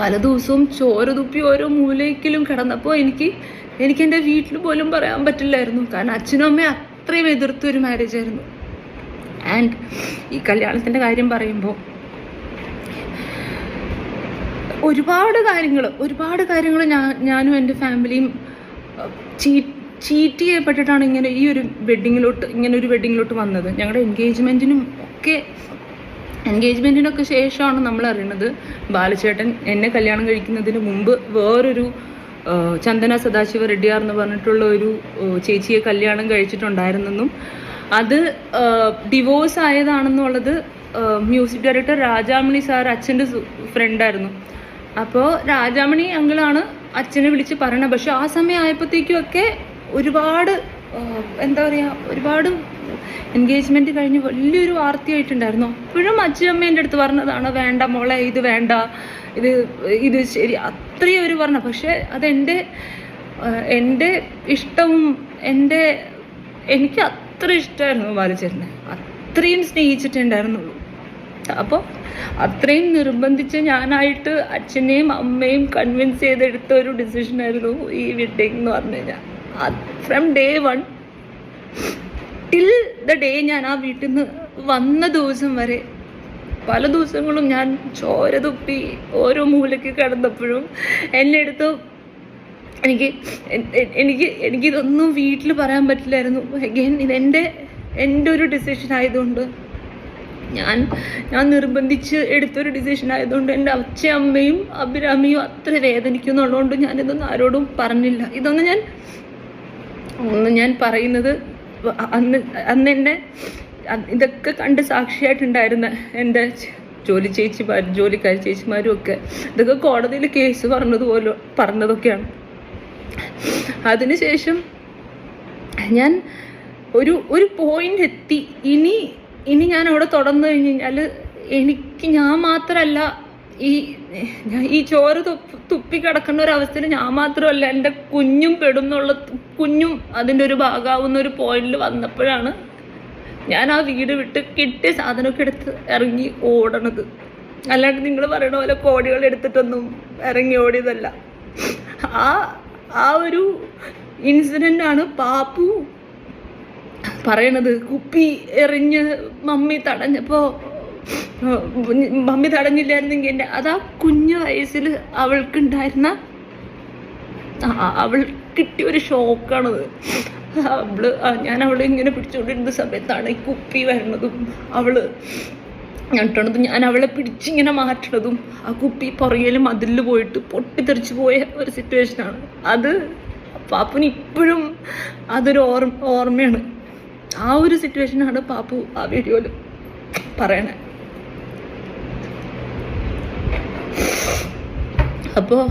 പല ദിവസവും ചോര തുപ്പി ഓരോ മൂലയ്ക്കിലും കിടന്നപ്പോൾ എനിക്ക് എനിക്ക് എന്റെ വീട്ടിൽ പോലും പറയാൻ പറ്റില്ലായിരുന്നു. കാരണം അച്ഛനും അമ്മയും അത്രയും എതിർത്ത ഒരു മാരേജ് ആയിരുന്നു. ആൻഡ് ഈ കല്യാണത്തിന്റെ കാര്യം പറയുമ്പോൾ ഒരുപാട് കാര്യങ്ങൾ ഒരുപാട് കാര്യങ്ങൾ ഞാൻ ഞാനും എന്റെ ഫാമിലിയും ചീറ്റ് ചെയ്യപ്പെട്ടിട്ടാണ് ഇങ്ങനെ ഈ ഒരു വെഡ്ഡിങ്ങിലോട്ട് ഇങ്ങനെ ഒരു വെഡ്ഡിങ്ങിലോട്ട് വന്നത്. ഞങ്ങളുടെ എൻഗേജ്മെന്റിനും ഒക്കെ എൻഗേജ്മെന്റിനൊക്കെ ശേഷമാണ് നമ്മൾ അറിയുന്നത് ബാലചേട്ടൻ എന്നെ കല്യാണം കഴിക്കുന്നതിന് മുമ്പ് വേറൊരു ചന്ദന സദാശിവ റെഡ്ഡിയാർ എന്ന് പറഞ്ഞിട്ടുള്ള ഒരു ചേച്ചിയെ കല്യാണം കഴിച്ചിട്ടുണ്ടായിരുന്നെന്നും. അത് ഡിവോഴ്സ് ആയതാണെന്നുള്ളത് മ്യൂസിക് ഡയറക്ടർ രാജാമണി സാർ അച്ഛന്റെ ഫ്രണ്ടായിരുന്നു അപ്പോൾ രാജാമണി അങ്കിളാണ് അച്ഛനെ വിളിച്ച് പറയണത്. പക്ഷെ ആ സമയം ആയപ്പോഴത്തേക്കും ഒക്കെ ഒരുപാട് എന്താ പറയുക ഒരുപാട് എൻഗേജ്മെന്റ് കഴിഞ്ഞ് വലിയൊരു വാർത്തയായിട്ടുണ്ടായിരുന്നു അപ്പോഴും അച്ഛനും എന്റെ അടുത്ത് പറഞ്ഞതാണ് വേണ്ട മോളെ ഇത് വേണ്ട. ഇത് ഇത് ശരി. അത്രയും ഒരു പറഞ്ഞ. പക്ഷേ അതെന്റെ എന്റെ എന്റെ ഇഷ്ടവും എന്റെ എനിക്ക് അത്ര ഇഷ്ടമായിരുന്നു ബാലചേട്ടനെ. അത്രയും സ്നേഹിച്ചിട്ടുണ്ടായിരുന്നുള്ളൂ അപ്പോൾ അത്രയും നിർബന്ധിച്ച് ഞാനായിട്ട് അച്ഛനെയും അമ്മയും കൺവിൻസ് ചെയ്തെടുത്ത ഒരു ഡിസിഷനായിരുന്നു ഈ വെഡിങ് എന്ന് പറഞ്ഞു കഴിഞ്ഞാൽ. From day one till the day ഞാൻ ആ വീട്ടിൽ നിന്ന് വന്ന ദിവസം വരെ പല ദിവസങ്ങളും ഞാൻ ചോര തുപ്പി ഓരോ മൂലയ്ക്ക് കിടന്നപ്പോഴും എന്നെ എടുത്ത് എനിക്ക് എനിക്ക് എനിക്കിതൊന്നും വീട്ടിൽ പറയാൻ പറ്റില്ലായിരുന്നു. അഗൈൻ ഇതെന്റെ എന്റെ ഒരു ഡിസിഷൻ ആയതുകൊണ്ട് ഞാൻ ഞാൻ നിർബന്ധിച്ച് എടുത്തൊരു ഡിസിഷൻ ആയതുകൊണ്ട് എന്റെ അച്ഛയും അമ്മയും അഭിരാമിയും അത്ര വേദനിക്കുന്നുള്ളതുകൊണ്ട് ഞാനിതൊന്നും ആരോടും പറഞ്ഞില്ല. ഇതൊന്നും ഞാൻ ഒന്നും ഞാൻ പറയുന്നത് അന്ന് അന്ന് എന്നെ ഇതൊക്കെ കണ്ട് സാക്ഷിയായിട്ടുണ്ടായിരുന്ന എന്റെ ജോലി ചേച്ചിമാരും ജോലിക്കാരി ചേച്ചിമാരും ഒക്കെ ഇതൊക്കെ കോടതിയിൽ കേസ് പറഞ്ഞതുപോലെ പറഞ്ഞതൊക്കെയാണ്. അതിനുശേഷം ഞാൻ ഒരു ഒരു പോയിന്റ് എത്തി. ഇനി ഇനി ഞാൻ അവിടെ തുടർന്നു കഴിഞ്ഞ് കഴിഞ്ഞാൽ എനിക്ക് ഞാൻ മാത്രമല്ല ഈ ഈ ചോറ് തുപ്പി കിടക്കുന്ന ഒരു അവസ്ഥയിൽ ഞാൻ മാത്രമല്ല എന്റെ കുഞ്ഞും പെടും എന്നുള്ള കുഞ്ഞും അതിന്റെ ഒരു ഭാഗമാവുന്ന ഒരു പോയിന്റിൽ വന്നപ്പോഴാണ് ഞാൻ ആ വീട് വിട്ട് കിട്ടിയ സാധനമൊക്കെ എടുത്ത് ഇറങ്ങി ഓടണത്. അല്ലാണ്ട് നിങ്ങൾ പറയണ പോലെ കോടികൾ എടുത്തിട്ടൊന്നും ഇറങ്ങി ഓടിയതല്ല. ആ ആ ഒരു ഇൻസിഡന്റ് ആണ് പാപ്പു പറയണത്. കുപ്പി എറിഞ്ഞ് മമ്മി തടഞ്ഞപ്പോൾ മമ്മി തടഞ്ഞില്ലായിരുന്നെങ്കിൽ എന്റെ അതാ കുഞ്ഞു വയസ്സിൽ അവൾക്കുണ്ടായിരുന്ന ആ, അവൾ കിട്ടിയ ഒരു ഷോക്കാണത്. അവൾ ഞാൻ അവളെ ഇങ്ങനെ പിടിച്ചുകൊണ്ടിരുന്ന സമയത്താണ് ഈ കുപ്പി വരണതും അവൾ ഞെട്ടണതും. ഞാൻ അവളെ പിടിച്ചിങ്ങനെ മാറ്റണതും ആ കുപ്പി പുറകിൽ മതിലിൽ പോയിട്ട് പൊട്ടിത്തെറിച്ച് പോയ ഒരു സിറ്റുവേഷനാണ്. അത് പാപ്പുന് ഇപ്പോഴും അതൊരു ഓർമ്മ ഓർമ്മയാണ്. ആ ഒരു സിറ്റുവേഷനാണ് പാപ്പു ആ വീഡിയോയിൽ പറയണേ. അപ്പോൾ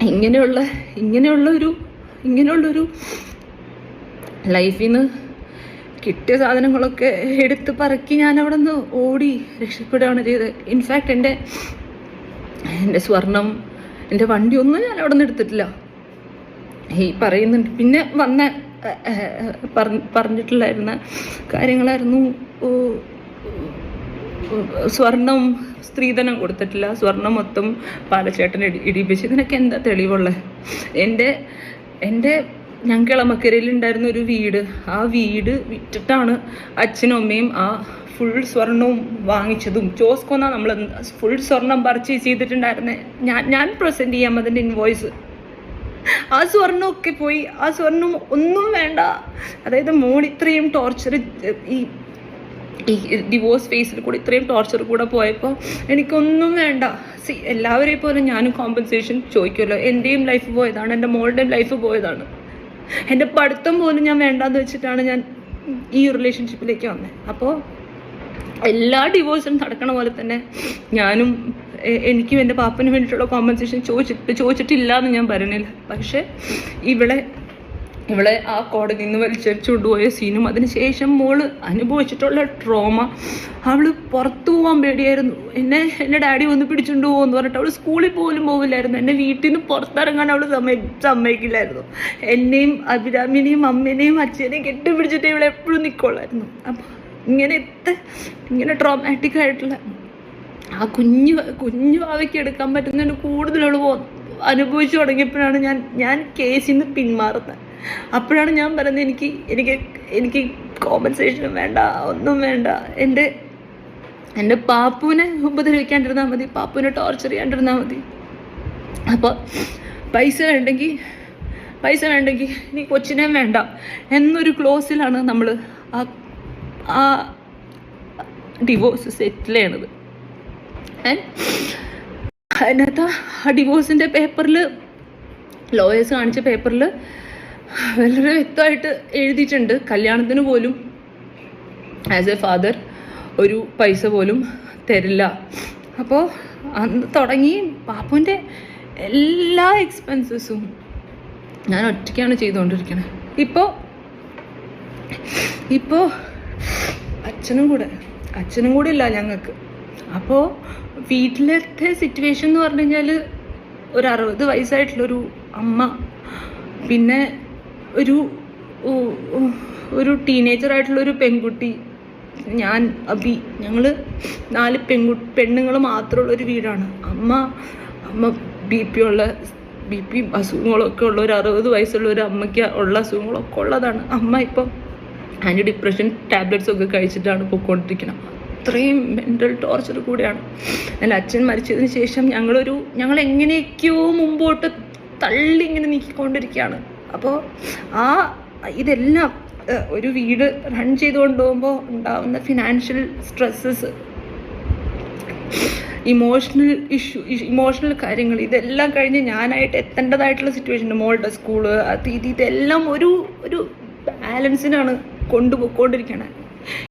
ഇങ്ങനെയുള്ള ഇങ്ങനെയുള്ളൊരു ഇങ്ങനെയുള്ളൊരു ലൈഫിൽ നിന്ന് കിട്ടിയ സാധനങ്ങളൊക്കെ എടുത്ത് പറക്കി ഞാൻ അവിടെ നിന്ന് ഓടി രക്ഷപ്പെടുകയാണ് ചെയ്തത്. ഇൻഫാക്റ്റ് എന്റെ എന്റെ സ്വർണം എന്റെ വണ്ടി ഒന്നും ഞാൻ അവിടെ നിന്ന് എടുത്തിട്ടില്ല. ഈ പറയുന്നുണ്ട്. പിന്നെ വന്ന ഏഹ്, ഏഹ്, പറഞ്ഞ പറഞ്ഞിട്ടുണ്ടായിരുന്ന കാര്യങ്ങളായിരുന്നു സ്വർണം സ്ത്രീധനം കൊടുത്തിട്ടില്ല. സ്വർണം മൊത്തം പാലച്ചേട്ടൻ ഇടി ഇടിപ്പിച്ച് ഇതിനൊക്കെ എന്താ തെളിവുള്ളത് എന്റെ എന്റെ ഞങ്ങളമക്കരയിൽ ഉണ്ടായിരുന്ന ഒരു വീട്. ആ വീട് വിറ്റിട്ടാണ് അച്ഛനും അമ്മയും ആ ഫുൾ സ്വർണവും വാങ്ങിച്ചതും. ചോസ്കൊന്നാ നമ്മൾ ഫുൾ സ്വർണം പർച്ചേസ് ചെയ്തിട്ടുണ്ടായിരുന്നത് ഞാൻ ഞാൻ പ്രസന്റ് ചെയ്യാം അതിന്റെ ഇൻവോയ്സ് ആ സ്വർണമൊക്കെ പോയി. ആ സ്വർണം ഒന്നും വേണ്ട. അതായത് മോൾ ഇത്രയും ടോർച്ചർ ഈ ഈ ഡിവോഴ്സ് ഫേസിൽ കൂടി ഇത്രയും ടോർച്ചർ കൂടെ പോയപ്പോൾ എനിക്കൊന്നും വേണ്ട. സി എല്ലാവരെയും പോലെ ഞാനും കോമ്പൻസേഷൻ ചോദിക്കുമല്ലോ എന്റെയും ലൈഫ് പോയതാണ് എന്റെ മോളുടെയും ലൈഫ് പോയതാണ്. എന്റെ പഠിത്തം പോലും ഞാൻ വേണ്ടാന്ന് വെച്ചിട്ടാണ് ഞാൻ ഈ റിലേഷൻഷിപ്പിലേക്ക് വന്നത് അപ്പോൾ എല്ലാ ഡിവോഴ്സും നടക്കണ പോലെ തന്നെ ഞാനും എനിക്കും എന്റെ പാപ്പന് വേണ്ടിയിട്ടുള്ള കോമ്പൻസേഷൻ ചോദിച്ചിട്ട് ചോദിച്ചിട്ടില്ല എന്ന് ഞാൻ പറയുന്നില്ല പക്ഷേ ഇവിടെ ഇവളെ ആ കോടതിയിൽ നിന്ന് വലിച്ചടിച്ചു കൊണ്ടുപോയ സീനും അതിനുശേഷം മോൾ അനുഭവിച്ചിട്ടുള്ള ട്രോമ അവൾ പുറത്തു പോകാൻ പേടിയായിരുന്നു. എന്നെ എന്റെ ഡാഡി ഒന്ന് പിടിച്ചുകൊണ്ട് പോകുമെന്ന് പറഞ്ഞിട്ട് അവൾ സ്കൂളിൽ പോലും പോകില്ലായിരുന്നു എന്നെ വീട്ടിൽ നിന്ന് പുറത്തിറങ്ങാൻ അവൾ സമ്മതി സമ്മതിക്കില്ലായിരുന്നു. എന്നെയും അഭിരാമിനെയും അമ്മേനെയും അച്ഛനെയും കെട്ടിപ്പിടിച്ചിട്ട് ഇവളെ എപ്പോഴും നിൽക്കുള്ളായിരുന്നു അപ്പോൾ ഇങ്ങനത്തെ ഇങ്ങനെ ട്രോമാറ്റിക് ആയിട്ടുള്ള ആ കുഞ്ഞു കുഞ്ഞു ഭാവയ്ക്ക് എടുക്കാൻ പറ്റുന്നതിന് കൂടുതലുള്ള അനുഭവിച്ചു തുടങ്ങിയപ്പോഴാണ് ഞാൻ ഞാൻ കേസിൽ നിന്ന് പിന്മാറുന്നത്. അപ്പോഴാണ് ഞാൻ പറയുന്നത് എനിക്ക് എനിക്ക് എനിക്ക് കോമ്പൻസേഷനും വേണ്ട ഒന്നും വേണ്ട. എന്റെ എന്റെ പാപ്പുവിനെ ഉപദ്രവിക്കാണ്ടിരുന്നാൽ മതി പാപ്പുവിനെ ടോർച്ചർ ചെയ്യാണ്ടിരുന്നാൽ മതി. അപ്പോൾ പൈസ വേണ്ടെങ്കിൽ പൈസ വേണ്ടെങ്കിൽ നീ കൊച്ചിനെ വേണ്ട എന്നൊരു ക്ലോസിലാണ് നമ്മൾ ആ ആ ഡിവോഴ്സ് സെറ്റിൽ ചെയ്യണത്? അതിനകത്ത് ആ ഡിവോഴ്സിന്റെ പേപ്പറിൽ ലോയേഴ്സ് കാണിച്ച പേപ്പറിൽ വളരെ വ്യക്തമായിട്ട് എഴുതിയിട്ടുണ്ട്. കല്യാണത്തിന് പോലും ആസ് എ ഫാദർ ഒരു പൈസ പോലും തരില്ല. അപ്പോൾ അന്ന് തുടങ്ങി പാപ്പുവിന്റെ എല്ലാ എക്സ്പെൻസസും ഞാൻ ഒറ്റയ്ക്കാണ് ചെയ്തുകൊണ്ടിരിക്കുന്നത് ഇപ്പോൾ ഇപ്പോൾ അച്ഛനും കൂടെ അച്ഛനും കൂടെ ഇല്ല ഞങ്ങൾക്ക്. അപ്പോൾ വീട്ടിലത്തെ സിറ്റുവേഷൻ എന്ന് പറഞ്ഞു കഴിഞ്ഞാൽ ഒരു അറുപത് വയസ്സായിട്ടുള്ളൊരു അമ്മ. പിന്നെ ഒരു ഒരു ടീനേജറായിട്ടുള്ള ഒരു പെൺകുട്ടി. ഞാൻ അബി ഞങ്ങൾ നാല് പെൺകു പെണ്ണുങ്ങൾ മാത്രമുള്ള ഒരു വീടാണ്. അമ്മ അമ്മ ബി പി ഉള്ള ബി പി അസുഖങ്ങളൊക്കെ ഉള്ള ഒരു അറുപത് വയസ്സുള്ള ഒരു അമ്മയ്ക്ക് ഉള്ള അസുഖങ്ങളൊക്കെ ഉള്ളതാണ്. അമ്മ ഇപ്പം ആന്റി ഡിപ്രഷൻ ടാബ്ലറ്റ്സ് ഒക്കെ കഴിച്ചിട്ടാണ് പോയിക്കൊണ്ടിരിക്കുന്നത് അത്രയും മെന്റൽ ടോർച്ചർ കൂടിയാണ്. എന്റെ അച്ഛൻ മരിച്ചതിന് ശേഷം ഞങ്ങളൊരു ഞങ്ങൾ എങ്ങനെയൊക്കെയോ മുമ്പോട്ട് തള്ളി ഇങ്ങനെ നീക്കിക്കൊണ്ടിരിക്കുകയാണ്. അപ്പോൾ ആ ഇതെല്ലാം ഒരു വീട് റൺ ചെയ്തുകൊണ്ട് പോകുമ്പോൾ ഉണ്ടാവുന്ന financial stresses emotional issue emotional കാര്യങ്ങൾ ഇതെല്ലാം കഴിഞ്ഞ് ഞാനായിട്ട് എത്തേണ്ടതായിട്ടുള്ള സിറ്റുവേഷൻ മോളുടെ സ്കൂൾ അത് ഇത് ഇതെല്ലാം ഒരു ഒരു ബാലൻസിനാണ് കൊണ്ടുപോയിക്കൊണ്ടിരിക്കണേ